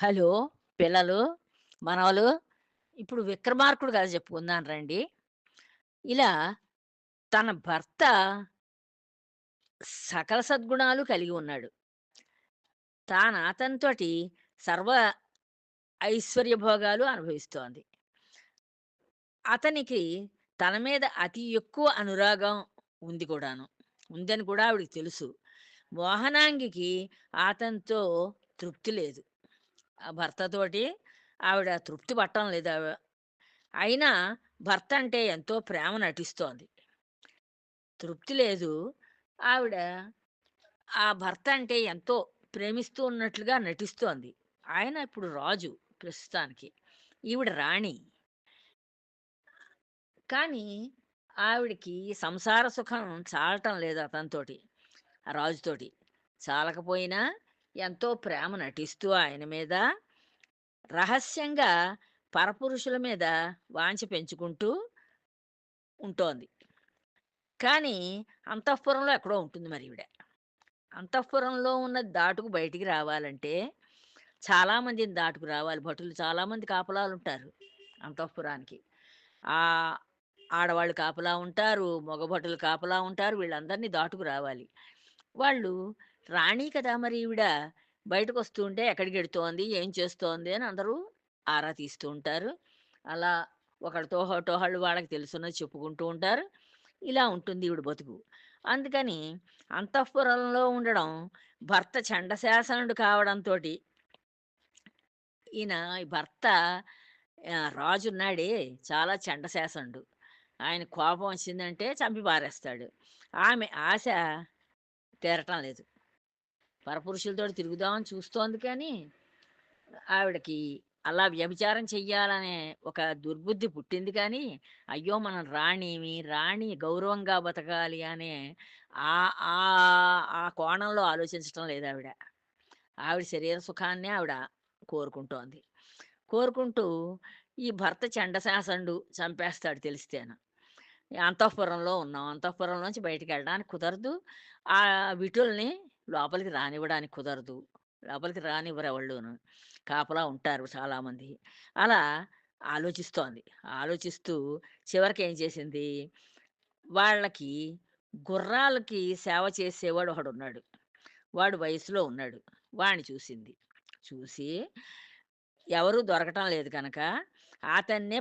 Hello! పిల్లలు, మనవలు ఇప్పుడు 'విక్రమార్కుడు' కథ చెప్పుకుందాం రండి. ఇలా తన భర్త సకల సద్గుణాలు కలిగి ఉన్నాడు. తాను అతనితోటి సర్వ ఐశ్వర్య భోగాలు అనుభవిస్తోంది. అతనికి తన మీద అతి ఎక్కువ అనురాగం ఉంది కూడాను. ఉందని కూడా ఆవిడకి తెలుసు. మోహనాంగికి అతనితో తృప్తి లేదు. ఆ భర్తతోటి ఆవిడ తృప్తి పట్టం లేదు. అయినా భర్త అంటే ఎంతో ప్రేమ నటిస్తోంది. తృప్తి లేదు. ఆవిడ ఆ భర్త అంటే ఎంతో ప్రేమిస్తూ ఉన్నట్లుగా నటిస్తోంది. ఆయన ఇప్పుడు రాజు ప్రస్తుతానికి. ఈవిడ రాణి. కానీ ఆవిడకి సంసార సుఖం చాలటం లేదు అతనితోటి. రాజుతోటి. చాలకపోయినా ఎంతో ప్రేమ నటిస్తూ ఆయన మీద రహస్యంగా పరపురుషుల మీద వాంఛ పెంచుకుంటూ ఉంటోంది. కానీ అంతఃపురంలో ఎక్కడో ఉంటుంది మరి ఈవిడ. అంతఃపురంలో ఉన్న దాటుకు బయటికి రావాలంటే చాలామందిని దాటుకు రావాలి. భటులు చాలామంది కాపలాలు ఉంటారు అంతఃపురానికి. ఆ ఆడవాళ్ళు కాపలా ఉంటారు. మగ భటులు కాపలా ఉంటారు. వీళ్ళందరినీ దాటుకు రావాలి. వాళ్ళు రాణి కదా మరి ఈవిడ. బయటకొస్తూ ఉంటే ఎక్కడికి ఎడుతోంది ఏం చేస్తోంది? అని అందరూ ఆరా తీస్తూ ఉంటారు. అలా ఒకళ్ళతో ఒకళ్ళు వాళ్ళకి తెలుసున్నది చెప్పుకుంటూ ఉంటారు. ఇలా ఉంటుంది ఈవిడ బతుకు. అందుకని అంతఃపురంలో ఉండడం భర్త చండశాసనుడు కావడంతోటి ఈయన ఈ భర్త రాజున్నాడే చాలా చండశాసనుడు. ఆయన కోపం వచ్చిందంటే చంపి పారేస్తాడు. ఆమె ఆశ తీరటం లేదు. పరపురుషులతో తిరుగుదామని చూస్తోంది కానీ, ఆవిడకి అలా వ్యభిచారం చెయ్యాలనే ఒక దుర్బుద్ధి పుట్టింది కానీ, అయ్యో! మనం రాణిమి, రాణి గౌరవంగా బతకాలి అనే ఆ ఆ ఆ కోణంలో ఆలోచించటం లేదు ఆవిడ ఆవిడ శరీర సుఖాన్నే ఆవిడ కోరుకుంటోంది. కోరుకుంటూ ఈ భర్త చండశాసండు చంపేస్తాడు తెలిస్తేను. అంతఃపురంలో ఉన్నాం. అంతఃపురంలోంచి బయటికెళ్ళడానికి కుదరదు. ఆ విటుల్ని లోపలికి రానివ్వడానికి కుదరదు. లోపలికి రానివ్వరు ఎవళ్ళును కాపలా ఉంటారు చాలామంది. అలా ఆలోచిస్తోంది. ఆలోచిస్తూ చివరికి ఏం చేసింది, వాళ్ళకి గుర్రాలకి సేవ చేసేవాడు ఒకడున్నాడు. వాడు వయసులో ఉన్నాడు. వాడిని చూసింది. చూసి ఎవరు దొరకటం లేదు కనుక అతన్నే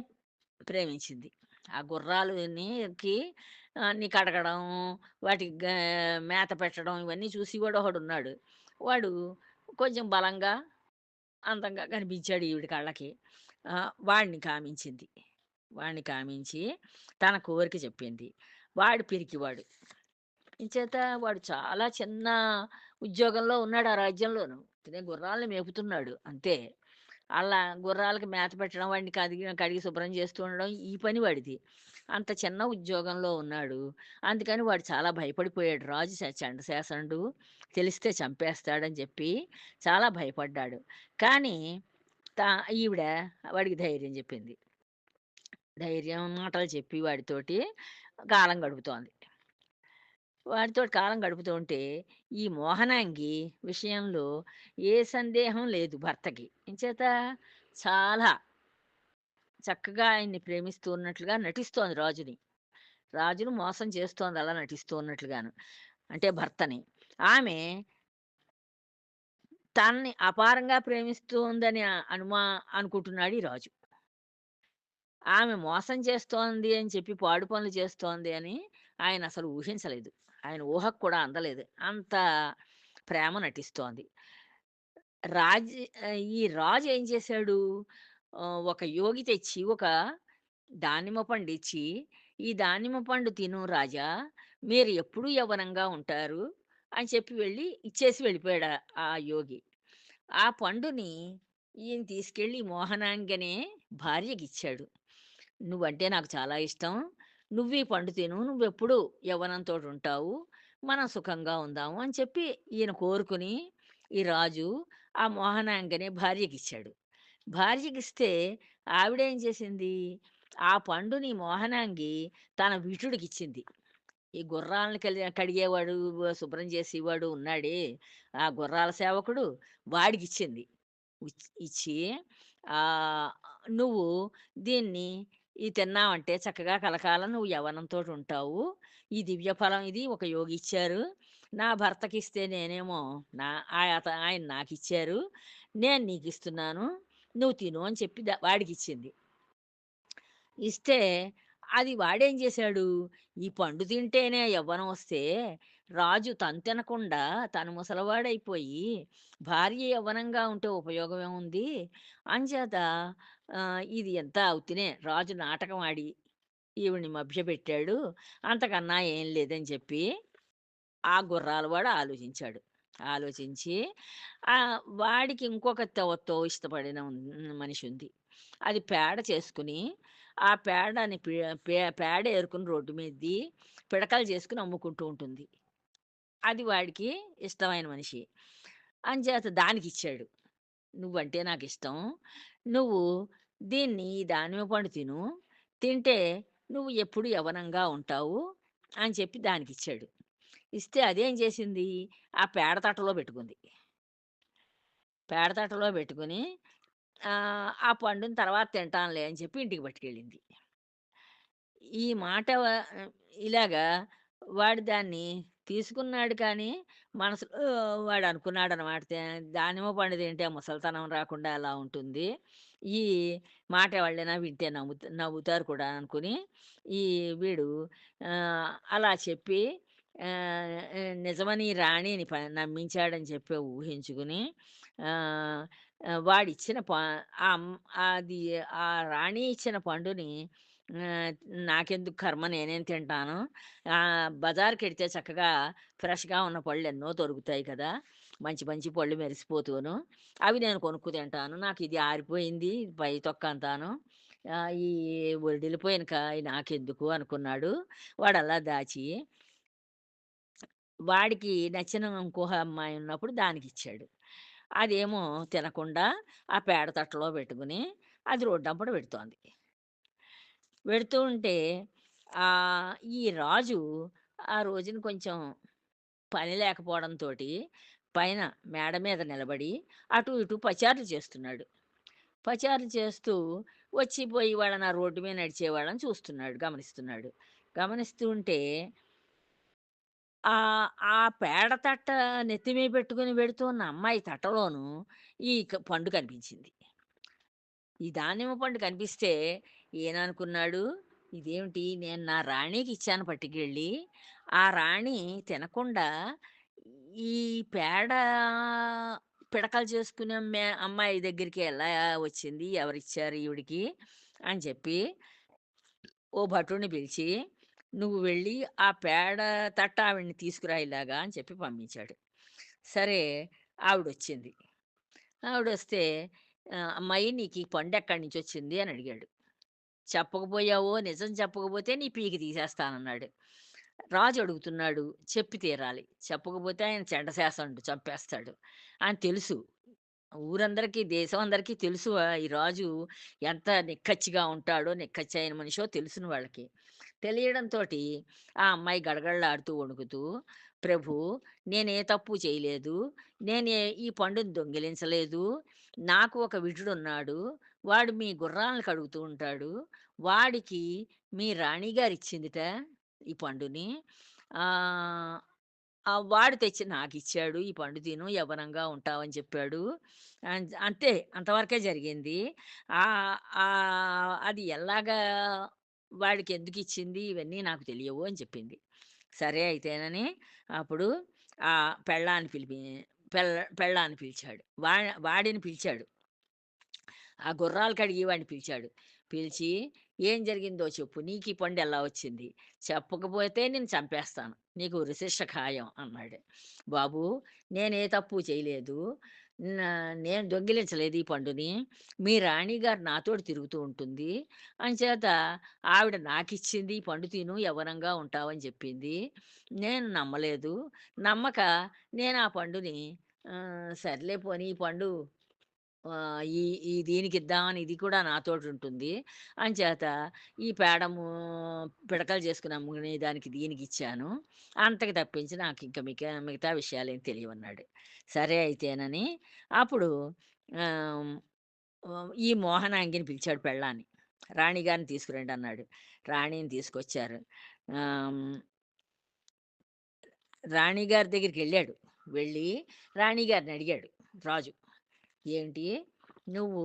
ప్రేమించింది. ఆ గుర్రాలుకి అన్నీ కడగడం, వాటికి మేత పెట్టడం ఇవన్నీ చూసి కూడా ఒకడు ఉన్నాడు వాడు కొంచెం బలంగా, అందంగా కనిపించాడు ఈవిడ కళ్ళకి. వాడిని కామించింది. వాడిని కామించి తన కోరిక చెప్పింది. వాడు పిరికివాడు. ఇంచేత వాడు చాలా చిన్న ఉద్యోగంలో ఉన్నాడు ఆ రాజ్యంలోను. తినే గుర్రాల్ని మేపుతున్నాడు అంతే. అలా గుర్రాలకి మేత పెట్టడం, వాడిని కడిగి కడిగి శుభ్రం చేస్తూ ఉండడం ఈ పని వాడిది. అంత చిన్న ఉద్యోగంలో ఉన్నాడు. అందుకని వాడు చాలా భయపడిపోయాడు. రాజు చండశాసనుడు తెలిస్తే చంపేస్తాడని చెప్పి చాలా భయపడ్డాడు. కానీ తా ఈవిడ వాడికి ధైర్యం చెప్పింది. ధైర్యం మాటలు చెప్పి వాడితోటి కాలం గడుపుతోంది. వాడితోటి కాలం గడుపుతూ ఉంటే ఈ మోహనాంగి విషయంలో ఏ సందేహం లేదు భర్తకి. ఇంచేత చాలా చక్కగా ఆయన్ని ప్రేమిస్తూ ఉన్నట్లుగా నటిస్తోంది రాజుని. రాజును మోసం చేస్తోంది అలా నటిస్తూ ఉన్నట్లుగాను. అంటే భర్తని. ఆమె తనని అపారంగా ప్రేమిస్తోందని అనుమా అనుకుంటున్నాడు ఈ రాజు. ఆమె మోసం చేస్తోంది అని చెప్పి పాడు పనులు చేస్తోంది అని ఆయన అసలు ఊహించలేదు. ఆయన ఊహకు కూడా అందలేదు. అంత ప్రేమ నటిస్తోంది. రాజ్ ఈ రాజు ఏం చేశాడు, ఒక యోగి తెచ్చి ఒక దానిమ్మ ఇచ్చి "ఈ దానిమ్మ పండు తిను రాజా, మీరు ఎప్పుడూ యవ్వనంగా ఉంటారు" అని చెప్పి వెళ్ళి ఇచ్చేసి వెళ్ళిపోయాడు ఆ యోగి. ఆ పండుని ఈయన తీసుకెళ్ళి మోహనాంగనే భార్యకి ఇచ్చాడు "నువ్వంటే నాకు చాలా ఇష్టం. నువ్వు ఈ పండు తిను. నువ్వెప్పుడూ యవ్వనంతోటుంటావు. మనం సుఖంగా ఉందాము" అని చెప్పి ఈయన కోరుకుని ఈ రాజు ఆ మోహనాంగి భార్యకి భార్యకిచ్చాడు. భార్యకిస్తే ఆవిడేం చేసింది, ఆ పండుని మోహనాంగి తన విటుడికి ఇచ్చింది ఈ గుర్రాలను కలి కడిగేవాడు, శుభ్రం చేసేవాడు ఉన్నాడే, ఆ గుర్రాల సేవకుడు వాడికి ఇచ్చింది ఇచ్చి "నువ్వు దీన్ని ఇది తిన్నావంటే చక్కగా కలకాలం నువ్వు యవ్వనంతోటుంటావు. ఈ దివ్య ఫలం ఇది ఒక యోగి ఇచ్చారు. నా భర్తకిస్తే నేనేమో నా ఆయ అత ఆయన నాకిచ్చారు. నేను నీకిస్తున్నాను. నువ్వు తిను" అని చెప్పి వాడికి ఇచ్చింది ఇస్తే అది వాడేం చేశాడు, ఈ పండు తింటేనే యవ్వనం వస్తే, రాజు తను తినకుండా తను ముసలివాడైపోయి, భార్య యవ్వనంగా ఉంటే ఉపయోగమే ఉంది అంచేత ఇది ఎంత ఉత్తినే రాజు నాటకం ఆడి, ఈవిడ్ని మభ్యపెట్టాడు. అంతకన్నా ఏం లేదని చెప్పి, ఆ గుర్రాలు వాడు ఆలోచించాడు. ఆలోచించి వాడికి ఇంకొక తోవతో ఇష్టపడిన మనిషి ఉంది. అది పేడ చేసుకుని ఆ పేడని పే పేడ ఏరుకుని రోడ్డు మీద పిడకలు చేసుకుని అమ్ముకుంటూ ఉంటుంది. అది వాడికి ఇష్టమైన మనిషి. అంచేత దానికిచ్చాడు. "నువ్వంటే నాకు ఇష్టం నువ్వు దీన్ని ఈ దానిమ్మ పండు తిను. తింటే నువ్వు ఎప్పుడు యవ్వనంగా ఉంటావు" అని చెప్పి దానికి ఇచ్చాడు ఇస్తే అదేం చేసింది, ఆ పేడ తట్టలో పెట్టుకుంది. పేడ తట్టలో పెట్టుకొని ఆ పండుని తర్వాత తింటానులే అని చెప్పి ఇంటికి పట్టుకెళ్ళింది. ఈ మాట ఇలాగా వాడు దాన్ని తీసుకున్నాడు కానీ, మనసులో వాడు అనుకున్నాడనమాట. తే దానిమ్మ పండు తింటే ముసలితనం రాకుండా ఎలా ఉంటుంది. ఈ మాట వాళ్ళైనా వింటే నవ్వు నవ్వుతారు కూడా అనుకుని, ఈ వీడు అలా చెప్పి నిజమని రాణిని ప నమ్మించాడని చెప్పి ఊహించుకుని వాడిచ్చిన ప అది ఆ రాణి ఇచ్చిన పండుని నాకెందుకు కర్మ నేనేం తింటాను. బజార్కి వెడితే చక్కగా ఫ్రెష్‌గా ఉన్న పళ్ళు ఎన్నో దొరుకుతాయి కదా! మంచి మంచి పళ్ళు మెరిసిపోతూను. అవి నేను కొనుక్కు తింటాను. నాకు ఇది ఆరిపోయింది పై తొక్కంతాను ఈ ఒడిలిపోయిన కాయ నాకెందుకు అనుకున్నాడు. వాడలా దాచి వాడికి నచ్చిన ఇంకో అమ్మాయి ఉన్నప్పుడు దానికిచ్చాడు. అదేమో తినకుండా ఆ పేడ తట్టలో పెట్టుకుని అది రోడ్డంపట పెడుతోంది. పెడుతూ ఉంటే ఈ రాజు ఆ రోజున కొంచెం పని లేకపోవడంతోటి పైన మేడ మీద నిలబడి అటు ఇటు పచారులు చేస్తున్నాడు. పచారులు చేస్తూ వచ్చి పోయి వాళ్ళని ఆ రోడ్డు మీద నడిచేవాళ్ళని చూస్తున్నాడు, గమనిస్తున్నాడు. గమనిస్తూ ఉంటే ఆ ఆ పేడ తట్ట నెత్తి మీద పెట్టుకొని పెడుతున్న అమ్మాయి తట్టలోను ఈ క పండు కనిపించింది. ఈ దానిమ్మ పండు కనిపిస్తే ఈయననుకున్నాడు, ఇదేమిటి నేను నా రాణికిచ్చాను పట్టుకెళ్ళి, ఆ రాణి తినకుండా ఈ పేడ పిడకలు చేసుకునే అమ్మే అమ్మాయి దగ్గరికి ఎలా వచ్చింది? ఎవరిచ్చారు ఈవిడికి? అని చెప్పి ఓ భటుడిని పిలిచి, "నువ్వు వెళ్ళి ఆ పేడ తట్ట ఆవిడని తీసుకురా ఇలాగా" అని చెప్పి పంపించాడు. సరే ఆవిడ వచ్చింది ఆవిడ వస్తే "అమ్మాయి నీకు ఈ పండు ఎక్కడి నుంచి వచ్చింది అని అడిగాడు. చెప్పకపోయావో, నిజం చెప్పకపోతే నీ పీకి తీసేస్తానన్నాడు. రాజు అడుగుతున్నాడు, చెప్పి తీరాలి. చెప్పకపోతే ఆయన చెండసేస్తాడు, చంపేస్తాడు అని తెలుసు. ఊరందరికీ, దేశం అందరికీ తెలుసు ఈ రాజు ఎంత నిక్కచ్చిగా ఉంటాడో, నిక్కచ్చి అయిన మనిషో తెలుసును వాళ్ళకి. తెలియడంతోటి ఆ అమ్మాయి గడగడలాడుతూ వణుకుతూ, ప్రభు నేనే తప్పు చేయలేదు. నేనే ఈ పండుని దొంగిలించలేదు. నాకు ఒక విటుడున్నాడు. వాడు మీ గుర్రాలను కడుగుతూ ఉంటాడు. వాడికి మీ రాణిగారిచ్చిందిట ఈ పండుని. వాడు తెచ్చి నాకు ఇచ్చాడు ఈ పండు తిను యవ్వనంగా ఉంటావని చెప్పాడు." అన్ అంతే అంతవరకే జరిగింది. అది ఎలాగా వాడికి ఎందుకు ఇచ్చింది ఇవన్నీ నాకు తెలియవు అని చెప్పింది. సరే అయితేనని అప్పుడు ఆ పెళ్ళాన్ని పిలిపి పెళ్ళ పెళ్ళాన్ని పిలిచాడు. వా వాడిని పిలిచాడు. ఆ గుర్రాలు కడిగి వాడిని పిలిచాడు. పిలిచి, "ఏం జరిగిందో చెప్పు. నీకీ పండు ఎలా వచ్చింది? చెప్పకపోతే నేను చంపేస్తాను. నీకు ఉరిశిక్ష ఖాయం" అన్నాడు. బాబు నేనే తప్పు చేయలేదు. నా నేను దొంగిలించలేదు ఈ పండుని. మీ రాణిగారు నాతోటి తిరుగుతూ ఉంటుంది. అంచేత ఆవిడ నాకిచ్చింది. ఈ పండు తిను యవ్వనంగా ఉంటావని చెప్పింది. నేను నమ్మలేదు. నమ్మక నేను ఆ పండుని సర్లే పోనీ ఈ పండు ఈ ఈ ఈ దీనికిద్దామని ఇది కూడా నాతోటుంటుంది. అంచేత ఈ పేడము పిడకలు చేసుకుని అమ్ముకునే దానికి ఇచ్చాను అంతకు తప్పించి నాకు ఇంకా మిగతా విషయాలేం తెలియవన్నాడు. సరే అయితేనని అప్పుడు ఆహ్, హ్మ్, ఈ మోహనాంగిని పిలిచాడు పెళ్ళాన్ని. రాణిగారిని తీసుకురండి అన్నాడు. రాణిని తీసుకొచ్చారు. రాణి గారి దగ్గరికి వెళ్ళాడు వెళ్ళి రాణిగారిని అడిగాడు రాజు. "ఏంటి నువ్వు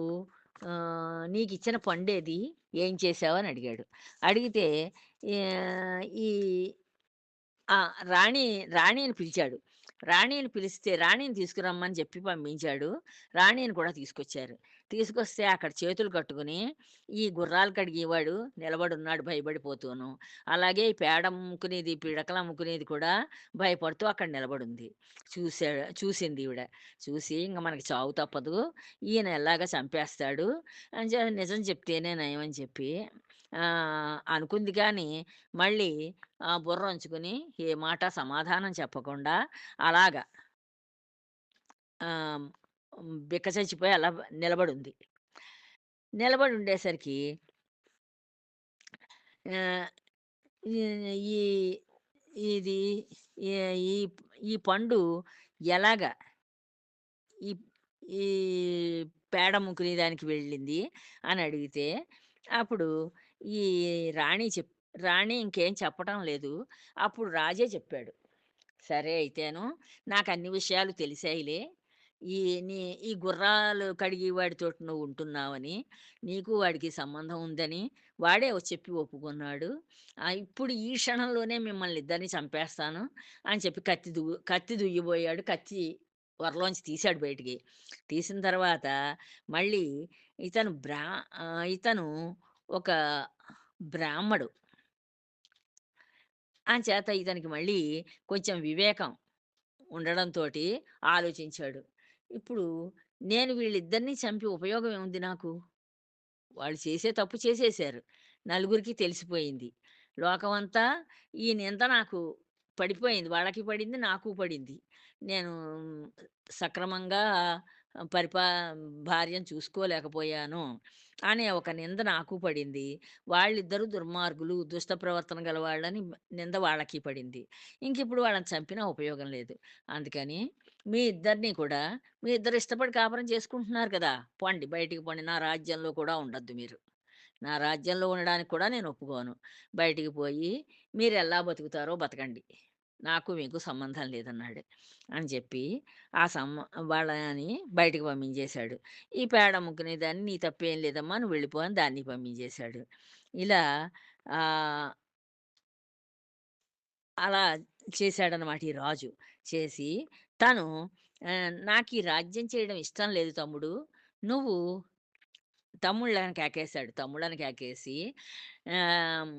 నీకు ఇచ్చిన పండేది? ఏం చేసావని అడిగాడు. అడిగితే ఈ రాణి రాణిని పిలిచాడు. రాణిని పిలిస్తే రాణిని తీసుకురమ్మని చెప్పి పంపించాడు. రాణిని కూడా తీసుకొచ్చారు. తీసుకొస్తే అక్కడ చేతులు కట్టుకొని ఈ గుర్రాలు కడిగేవాడు నిలబడున్నాడు భయపడిపోతూను. అలాగే ఈ పేడ అమ్ముకునేది, పిడకలు అమ్ముకునేది కూడా భయపడుతూ అక్కడ నిలబడింది చూసా చూసిందీవిడ. చూసి ఇంక మనకి చావు తప్పదు. ఈయన ఎలాగ చంపేస్తాడు అని నిజం చెప్తేనే నయం అని చెప్పి అనుకుంది కానీ మళ్ళీ ఆ బుర్ర ఉంచుకుని ఏ మాట సమాధానం చెప్పకుండా అలాగా బిక్కచచ్చిపోయి అలా నిలబడి ఉంది నిలబడి ఉండేసరికి ఈ ఇది ఈ ఈ పండు ఎలాగా ఈ ఈ పేడ అమ్ముకునే దానికి వెళ్ళింది అని అడిగితే, అప్పుడు ఈ రాణి చెప్ రాణి ఇంకేం చెప్పటం లేదు. అప్పుడు రాజే చెప్పాడు. సరే అయితేను అన్ని విషయాలు తెలిసాయిలే. ఈ నీ ఈ గుర్రాలు కడిగి వాడితో నువ్వు ఉంటున్నావని, నీకు వాడికి సంబంధం ఉందని వాడే చెప్పి ఒప్పుకున్నాడు. ఇప్పుడు ఈ క్షణంలోనే మిమ్మల్ని ఇద్దరిని చంపేస్తాను అని చెప్పి కత్తి దు కత్తి దుయ్యబోయాడు. కత్తి ఒరలోంచి తీశాడు బయటికి. తీసిన తర్వాత మళ్ళీ ఇతను బ్రా ఇతను ఒక బ్రాహ్మడు. అంచేత ఇతనికి మళ్ళీ కొంచెం వివేకం ఉండడంతో ఆలోచించాడు. ఇప్పుడు నేను వీళ్ళిద్దరిని చంపి ఉపయోగం ఏముంది నాకు? వాళ్ళు చేసే తప్పు చేసేశారు. నలుగురికి తెలిసిపోయింది. లోకమంతా ఈ నింద నాకు పడిపోయింది. వాళ్ళకి పడింది, నాకు పడింది. నేను సక్రమంగా పరిపా భార్యను చూసుకోలేకపోయాను అనే ఒక నింద నాకు పడింది. వాళ్ళిద్దరూ దుర్మార్గులు, దుష్ట ప్రవర్తన గల వాళ్ళని నింద వాళ్ళకి పడింది. ఇంకిప్పుడు వాళ్ళని చంపినా ఉపయోగం లేదు. అందుకని మీ ఇద్దరిని కూడా మీ ఇద్దరు ఇష్టపడి కాపురం చేసుకుంటున్నారు కదా! పొండి బయటికి పొండి. నా రాజ్యంలో కూడా ఉండొద్దు మీరు. నా రాజ్యంలో ఉండడానికి కూడా నేను ఒప్పుకోను. బయటికి పోయి మీరెలా బతుకుతారో బతకండి. నాకు మీకు సంబంధం లేదన్నాడు. అని చెప్పి ఆ సమ్మ వాళ్ళని బయటికి పంపించేశాడు. ఈ పేడ ముక్కునే దాన్ని నీ తప్పేం లేదమ్మా నువ్వు వెళ్ళిపో అని దాన్ని పంపించేశాడు. ఇలా అలా చేశాడనమాట ఈ రాజు. చేసి తను ఆహ్, "నాకీ రాజ్యం చేయడం ఇష్టం లేదు తమ్ముడు. నువ్వు" తమ్ముళ్ళని కేకేశాడు. తమ్ముళ్ళని కేకేసి ఆహ్,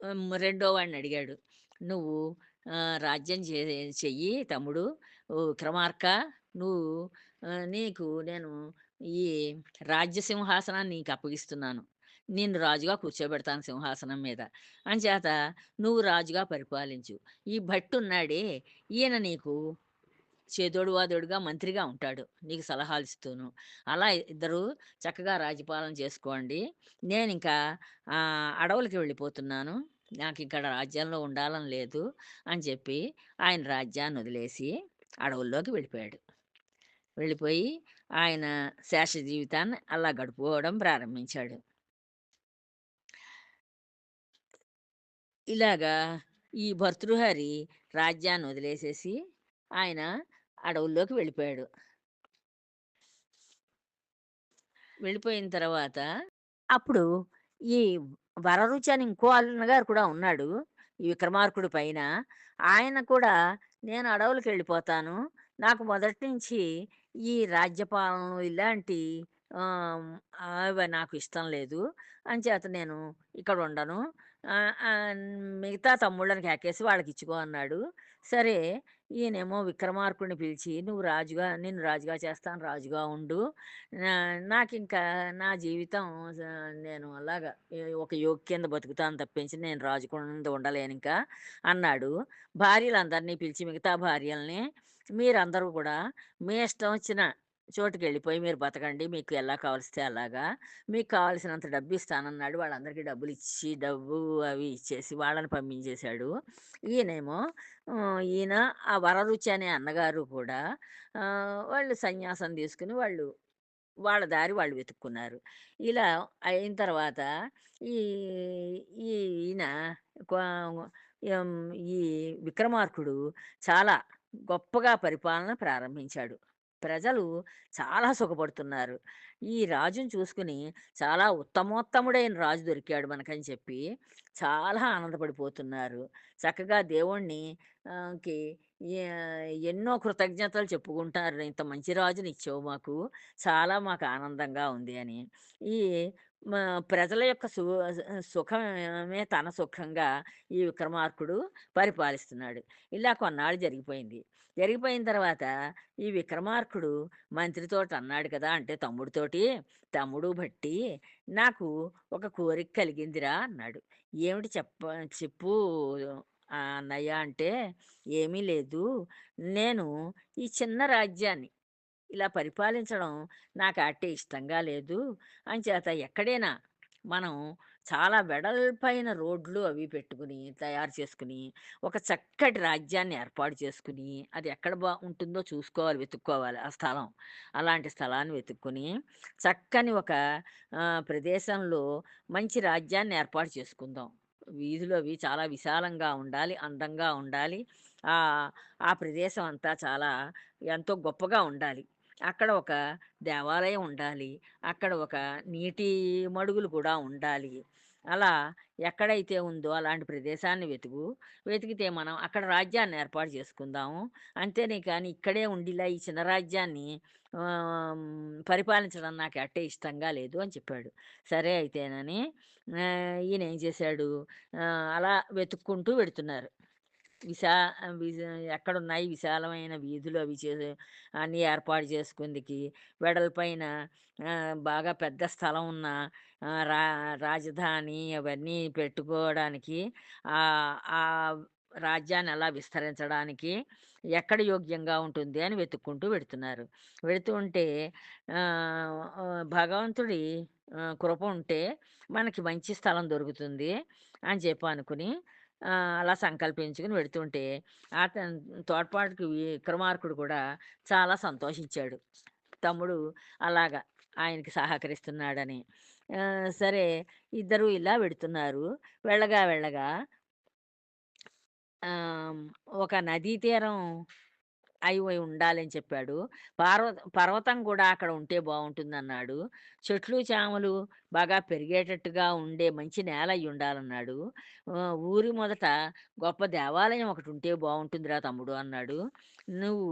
హ్మ్, రెండో వాడిని అడిగాడు. "నువ్వు ఆహ్, రాజ్యం చే చెయ్యి తమ్ముడు. ఓ నువ్వు ఆహ్, నీకు నేను ఈ రాజ్య సింహాసనాన్ని నీకు అప్పగిస్తున్నాను. నిన్ను రాజుగా కూర్చోబెడతాను సింహాసనం మీద. అంచేత నువ్వు రాజుగా పరిపాలించు. ఈ భట్టున్నాడే ఈయన నీకు చేదోడువాదోడుగా మంత్రిగా ఉంటాడు. నీకు సలహాలు ఇస్తూను అలా ఇద్దరు చక్కగా రాజ్యపాలన చేసుకోండి. నేను ఇంకా అడవులకి వెళ్ళిపోతున్నాను. నాకు ఇక్కడ రాజ్యంలో ఉండాలని లేదు" అని చెప్పి ఆయన రాజ్యాన్ని వదిలేసి అడవుల్లోకి వెళ్ళిపోయాడు. వెళ్ళిపోయి ఆయన శేష జీవితాన్ని అలా గడుపుకోవడం ప్రారంభించాడు. ఇలాగా ఈ భర్తృహరి రాజ్యాన్ని వదిలేసేసి ఆయన అడవుల్లోకి వెళ్ళిపోయాడు. వెళ్ళిపోయిన తర్వాత అప్పుడు ఈ వరరుచి అని ఇంకో అన్నగారు కూడా ఉన్నాడు. ఈ విక్రమార్కుడి పైన. ఆయన కూడా నేను అడవులకు వెళ్ళిపోతాను నాకు మొదటి నుంచి ఈ రాజ్యపాలన ఇలాంటి అవి నాకు ఇష్టం లేదు. అంచేత నేను ఇక్కడ ఉండను. మిగతా తమ్ముళ్ళని కేకేసి వాళ్ళకిచ్చుకో అన్నాడు. సరే ఈయనేమో విక్రమార్కుడిని పిలిచి "నువ్వు రాజుగా నిన్ను రాజుగా చేస్తాను. రాజుగా ఉండు. నాకు ఇంకా నా జీవితం నేను అలాగా ఒక యోగి కింద బతుకుతాను తప్పించి నేను రాజు కింద ఉండలేనింకా" అన్నాడు. భార్యలందరినీ పిలిచి మిగతా భార్యల్ని "మీరందరూ కూడా మీ ఇష్టం వచ్చిన చోటుకెళ్ళిపోయి మీరు బతకండి. మీకు ఎలా కావలిస్తే అలాగా. మీకు కావాల్సినంత డబ్బిస్తానన్నాడు." వాళ్ళందరికీ డబ్బులు ఇచ్చి డబ్బు అవి ఇచ్చేసి వాళ్ళని పంపించేశాడు. ఈయనేమో ఈయన ఆ వరరుచి అనే అన్నగారు కూడా వాళ్ళు సన్యాసం తీసుకుని వాళ్ళు వాళ్ళ దారి వాళ్ళు వెతుక్కున్నారు. ఇలా అయిన తర్వాత ఈ ఈ ఈయన ఈ విక్రమార్కుడు చాలా గొప్పగా పరిపాలన ప్రారంభించాడు. ప్రజలు చాలా సుఖపడుతున్నారు. ఈ రాజుని చూసుకుని చాలా ఉత్తమోత్తముడైన రాజు దొరికాడు మనకని చెప్పి చాలా ఆనందపడిపోతున్నారు. చక్కగా దేవుణ్ణి కి ఎన్నో కృతజ్ఞతలు చెప్పుకుంటారు. ఇంత మంచి రాజుని ఇచ్చావు మాకు. చాలా మాకు ఆనందంగా ఉంది అని. ఈ ప్రజల యొక్క సు సుఖమే తన సుఖంగా ఈ విక్రమార్కుడు పరిపాలిస్తున్నాడు. ఇలా కొన్నాళ్ళు జరిగిపోయింది. జరిగిపోయిన తర్వాత ఈ విక్రమార్కుడు మంత్రితోటి అన్నాడు కదా! అంటే తమ్ముడితోటి, "తమ్ముడు బట్టి నాకు ఒక కోరిక కలిగిందిరా" అన్నాడు. "ఏమిటి చెప్ప చెప్పు అన్నయ్య" అంటే, "ఏమీ లేదు. నేను ఈ చిన్న రాజ్యాన్ని ఇలా పరిపాలించడం నాకు అట్టే ఇష్టంగా లేదు. అంచేత ఎక్కడైనా మనం చాలా వెడల్పైన రోడ్లు అవి పెట్టుకుని, తయారు చేసుకుని, ఒక చక్కటి రాజ్యాన్ని ఏర్పాటు చేసుకుని, అది ఎక్కడ బా ఉంటుందో చూసుకోవాలి, వెతుక్కోవాలి ఆ స్థలం. అలాంటి స్థలాన్ని వెతుక్కొని, చక్కని ఒక ప్రదేశంలో మంచి రాజ్యాన్ని ఏర్పాటు చేసుకుందాం. వీధులు అవి చాలా విశాలంగా ఉండాలి, అందంగా ఉండాలి. ఆ ప్రదేశం అంతా చాలా ఎంతో గొప్పగా ఉండాలి. అక్కడ ఒక దేవాలయం ఉండాలి. అక్కడ ఒక నీటి మడుగులు కూడా ఉండాలి. అలా ఎక్కడైతే ఉందో అలాంటి ప్రదేశాన్ని వెతుకు. వెతికితే మనం అక్కడ రాజ్యాన్ని ఏర్పాటు చేసుకుందాము. అంతేనే కానీ ఇక్కడే ఉండిలా ఈ చిన్న రాజ్యాన్ని పరిపాలించడం నాకు అట్టే ఇష్టంగా లేదు అని చెప్పాడు. సరే అయితేనని ఈయన ఏం చేశాడు అలా వెతుక్కుంటూ వెడుతున్నారు. విశా ఎక్కడ ఎక్కడున్నాయి విశాలమైన వీధులు అవి చే అన్ని ఏర్పాటు చేసుకుందికి వెడల్పైన బాగా పెద్ద స్థలం ఉన్న రా రాజధాని అవన్నీ పెట్టుకోవడానికి ఆ రాజ్యాన్ని అలా విస్తరించడానికి ఎక్కడ యోగ్యంగా ఉంటుంది అని వెతుక్కుంటూ వెడుతున్నారు. వెడుతూ ఉంటే భగవంతుడి కృప ఉంటే మనకి మంచి స్థలం దొరుకుతుంది అని చెప్పి అనుకుని అలా సంకల్పించుకొని వెడుతుంటే అతను తోడ్పాటుకి విక్రమార్కుడు కూడా చాలా సంతోషించాడు. తమ్ముడు అలాగా ఆయనకి సహకరిస్తున్నాడని. సరే ఇద్దరు ఇలా వెడుతున్నారు. వెళ్ళగా వెళ్ళగా ఒక నదీ తీరం అయి ఉండాలని చెప్పాడు. పార్వత పర్వతం కూడా అక్కడ ఉంటే బాగుంటుంది అన్నాడు చెట్లు, చేమలు బాగా పెరిగేటట్టుగా ఉండే మంచి నేల అయి ఉండాలన్నాడు ఊరి మొదట గొప్ప దేవాలయం ఒకటి ఉంటే బాగుంటుందిరా తమ్ముడు అన్నాడు. నువ్వు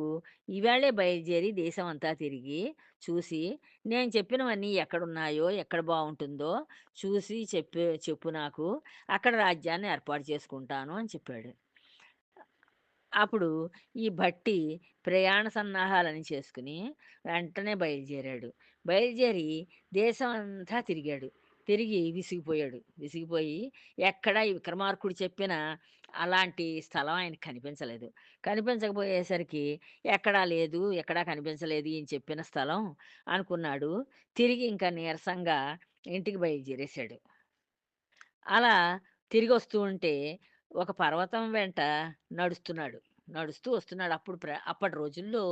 ఈవేళే బయలుదేరి అంతా తిరిగి, చూసి నేను చెప్పినవన్నీ ఎక్కడున్నాయో, ఎక్కడ బాగుంటుందో చూసి చెప్పే చెప్పు నాకు. అక్కడ రాజ్యాన్ని ఏర్పాటు చేసుకుంటాను అని చెప్పాడు. అప్పుడు ఈ భట్టి ప్రయాణ సన్నాహాలని చేసుకుని వెంటనే బయలుదేరాడు. బయలుదేరి దేశం అంతా తిరిగాడు. తిరిగి విసిగిపోయాడు. విసిగిపోయి ఎక్కడ ఈ విక్రమార్కుడు చెప్పిన అలాంటి స్థలం ఆయనకి కనిపించలేదు. కనిపించకపోయేసరికి ఎక్కడా లేదు, ఎక్కడా కనిపించలేదు ఈయన చెప్పిన స్థలం అనుకున్నాడు. తిరిగి ఇంకా నీరసంగా ఇంటికి బయలుదేరేశాడు. అలా తిరిగొస్తూ ఉంటే ఒక పర్వతం వెంట నడుస్తున్నాడు. నడుస్తూ వస్తున్నాడు. అప్పుడు ప్ర అప్పటి రోజుల్లో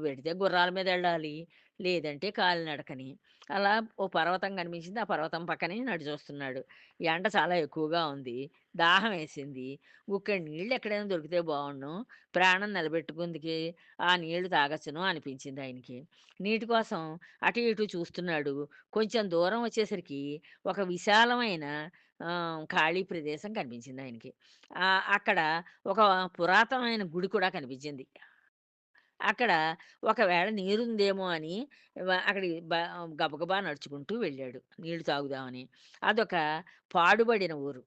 వెడితే గుర్రాల మీద వెళ్ళాలి లేదంటే కాలినడకని. అలా ఓ పర్వతం కనిపించింది. ఆ పర్వతం పక్కనే నడిచొస్తున్నాడు. ఎండ చాలా ఎక్కువగా ఉంది. దాహం వేసింది. గుక్కెడు నీళ్ళు ఎక్కడైనా దొరికితే బాగుండు ప్రాణం నిలబెట్టుకుందికి ఆ నీళ్ళు తాగొచ్చును అనిపించింది ఆయనకి. నీటి కోసం అటు ఇటు చూస్తున్నాడు. కొంచెం దూరం వచ్చేసరికి ఒక విశాలమైన ఖాళీ ప్రదేశం కనిపించింది ఆయనకి. ఆహ్, అక్కడ ఒక పురాతనమైన గుడి కూడా కనిపించింది. అక్కడ ఒకవేళ నీరుందేమో అని వ అక్కడికి బ గబగబా నడుచుకుంటూ వెళ్ళాడు నీళ్ళు తాగుదామని. అదొక పాడుబడిన ఊరు.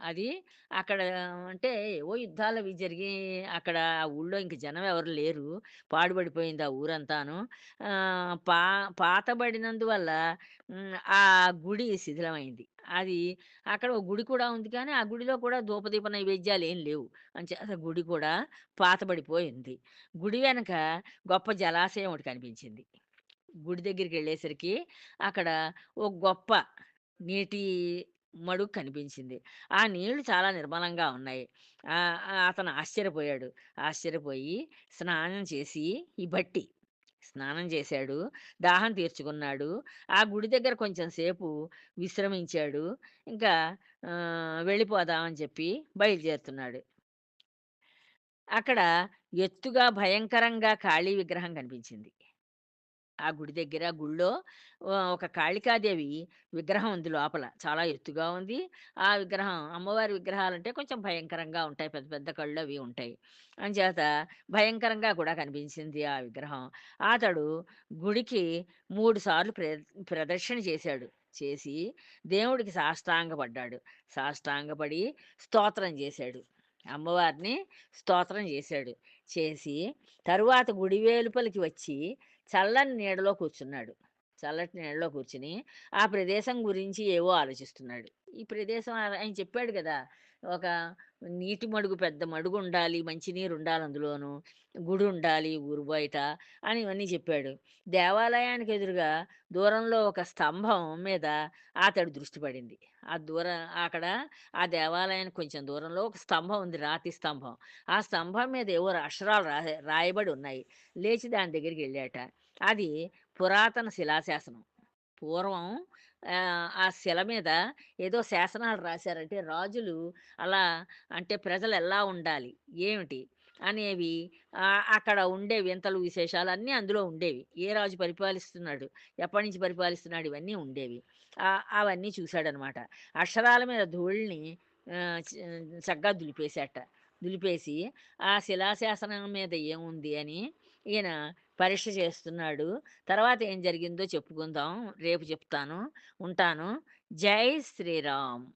అది అక్కడ అంటే ఏవో అవి జరిగి అక్కడ ఆ ఊళ్ళో ఇంక జనం ఎవరు లేరు. పాడుబడిపోయింది ఆ ఊరంతాను. పా పాతబడినందువల్ల హ్మ్, ఆ గుడి శిథిలమైంది. అది అక్కడ ఒక గుడి కూడా ఉంది కానీ, ఆ గుడిలో కూడా ధూపదీప ఏం లేవు. అంచేత గుడి కూడా పాతబడిపోయింది. గుడి వెనక గొప్ప జలాశయం ఒకటి కనిపించింది. గుడి దగ్గరికి వెళ్ళేసరికి అక్కడ ఒక గొప్ప నీటి మడుగు కనిపించింది. ఆ నీళ్ళు చాలా నిర్మలంగా ఉన్నాయి. అతను ఆశ్చర్యపోయాడు. ఆశ్చర్యపోయి స్నానం చేసి ఈ భట్టి స్నానం చేశాడు. దాహం తీర్చుకున్నాడు. ఆ గుడి దగ్గర కొంచెం సేపు విశ్రమించాడు. ఇంకా వెళ్ళిపోదామని వెళ్ళిపోదాం అని చెప్పి బయలుదేరుతున్నాడు. అక్కడ ఎత్తుగా భయంకరంగా కాళీ విగ్రహం కనిపించింది. ఆ గుడి దగ్గర గుళ్ళో ఒక కాళికాదేవి విగ్రహం ఉంది లోపల. చాలా ఎత్తుగా ఉంది. ఆ విగ్రహం అమ్మవారి విగ్రహాలంటే కొంచెం భయంకరంగా ఉంటాయి. పెద్ద పెద్ద కళ్ళు అవి ఉంటాయి. అంచేత భయంకరంగా కూడా కనిపించింది ఆ విగ్రహం. అతడు గుడికి మూడు సార్లు ప్ర ప్రదర్శన చేశాడు. చేసి దేవుడికి సాష్టాంగపడ్డాడు. సాష్టాంగపడి స్తోత్రం చేశాడు. అమ్మవారిని స్తోత్రం చేశాడు. చేసి తరువాత గుడి వెలుపలికి వచ్చి చల్లని నీడలో కూర్చున్నాడు. చల్లటి నీడలో కూర్చుని ఆ ప్రదేశం గురించి ఏవో ఆలోచిస్తున్నాడు. ఈ ప్రదేశం ఆయన చెప్పాడు కదా ఒక నీటి మడుగు పెద్ద మడుగు ఉండాలి మంచినీరు ఉండాలి అందులోను. గుడుండాలి ఊరు బయట అని ఇవన్నీ చెప్పాడు. దేవాలయానికి ఎదురుగా దూరంలో ఒక స్తంభం మీద అతడి దృష్టి పడింది. ఆ దూర అక్కడ ఆ దేవాలయానికి కొంచెం దూరంలో ఒక స్తంభం ఉంది. రాతి స్తంభం. ఆ స్తంభం మీద ఏవో అక్షరాలు రా రాయబడి ఉన్నాయి. లేచి దాని దగ్గరికి వెళ్ళాట అది పురాతన శిలాశాసనం. పూర్వం ఆ శిల మీద ఏదో శాసనాలు రాశారంటే రాజులు అలా అంటే ప్రజలు ఎలా ఉండాలి? ఏమిటి? అనేవి అక్కడ ఉండే వింతలు, విశేషాలు అన్నీ అందులో ఉండేవి. ఏ రాజు పరిపాలిస్తున్నాడు? ఎప్పటినుంచి పరిపాలిస్తున్నాడు? ఇవన్నీ ఉండేవి. అవన్నీ చూశాడనమాట. అక్షరాల మీద ధూళిని చక్కగా దులిపేశాట. దులిపేసి ఆ శిలాశాసనం మీద ఏముంది అని ఈయన పరీక్ష చేస్తున్నాడు. తర్వాత ఏం జరిగిందో చెప్పుకుందాం. రేపు చెప్తాను. ఉంటాను. జై శ్రీరామ్.